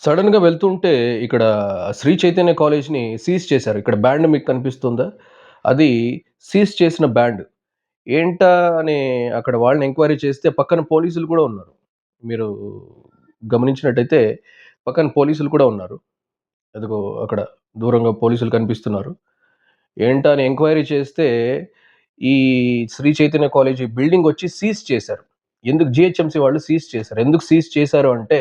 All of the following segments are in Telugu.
సడన్గా వెళ్తుంటే ఇక్కడ శ్రీ చైతన్య కాలేజ్‌ని సీజ్ చేశారు. ఇక్కడ బ్యాండ్ మీకు కనిపిస్తుందా? అది సీజ్ చేసిన బ్యాండ్. ఏంటా అని అక్కడ వాళ్ళని ఎంక్వైరీ చేస్తే పక్కన పోలీసులు కూడా ఉన్నారు. మీరు గమనించినట్టయితే పక్కన పోలీసులు కూడా ఉన్నారు. అదిగో అక్కడ దూరంగా పోలీసులు కనిపిస్తున్నారు. ఏంటా అని ఎంక్వైరీ చేస్తే ఈ శ్రీ చైతన్య కాలేజీ బిల్డింగ్ వచ్చి సీజ్ చేశారు. ఎందుకు జిహెచ్ఎంసీ వాళ్ళు సీజ్ చేశారు. ఎందుకు సీజ్ చేశారు అంటే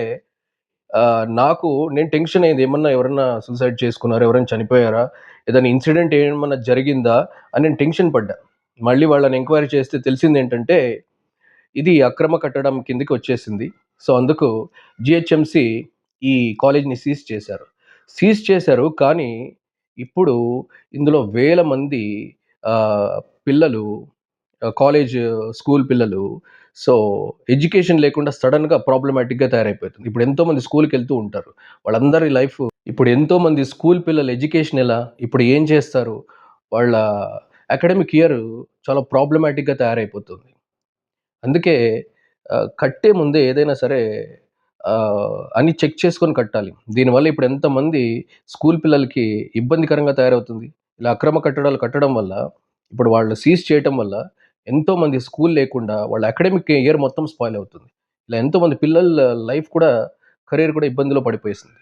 నాకు నేను టెన్షన్ అయింది. ఏమన్నా ఎవరన్నా సూసైడ్ చేసుకున్నారా? ఎవరైనా చనిపోయారా? ఏదైనా ఇన్సిడెంట్ ఏమన్నా జరిగిందా? అని నేను టెన్షన్ పడ్డా. మళ్ళీ వాళ్ళని ఎంక్వైరీ చేస్తే తెలిసింది ఏంటంటే ఇది అక్రమ కట్టడం కిందకి వచ్చేసింది. సో, అందుకు జిహెచ్ఎంసి ఈ కాలేజ్‌ని సీజ్ చేశారు. సీజ్ చేశారు. కానీ ఇప్పుడు ఇందులో వేల మంది పిల్లలు కాలేజ్ స్కూల్ పిల్లలు సో, ఎడ్యుకేషన్ లేకుండా సడన్గా ప్రాబ్లమాటిక్‌గా తయారైపోతుంది. ఇప్పుడు ఎంతోమంది స్కూల్కి వెళ్తూ ఉంటారు. వాళ్ళందరి లైఫ్ ఇప్పుడు ఎంతోమంది స్కూల్ పిల్లలు ఎడ్యుకేషన్ ఎలా? ఇప్పుడు ఏం చేస్తారు? వాళ్ళ అకాడమిక్ ఇయర్ చాలా ప్రాబ్లమాటిక్‌గా తయారైపోతుంది. అందుకే కట్టే ముందే ఏదైనా సరే అన్ని చెక్ చేసుకొని కట్టాలి. దీనివల్ల ఇప్పుడు ఎంతమంది స్కూల్ పిల్లలకి ఇబ్బందికరంగా తయారవుతుంది. ఇలా అక్రమ కట్టడాలు కట్టడం వల్ల ఇప్పుడు వాళ్ళు సీజ్ చేయటం వల్ల ఎంతోమంది స్కూల్ లేకుండా వాళ్ళ అకాడమిక్ ఇయర్ మొత్తం స్పాయిల్ అవుతుంది. ఇలా ఎంతోమంది పిల్లల లైఫ్ కూడా కెరియర్ కూడా ఇబ్బందిలో పడిపోయేసింది.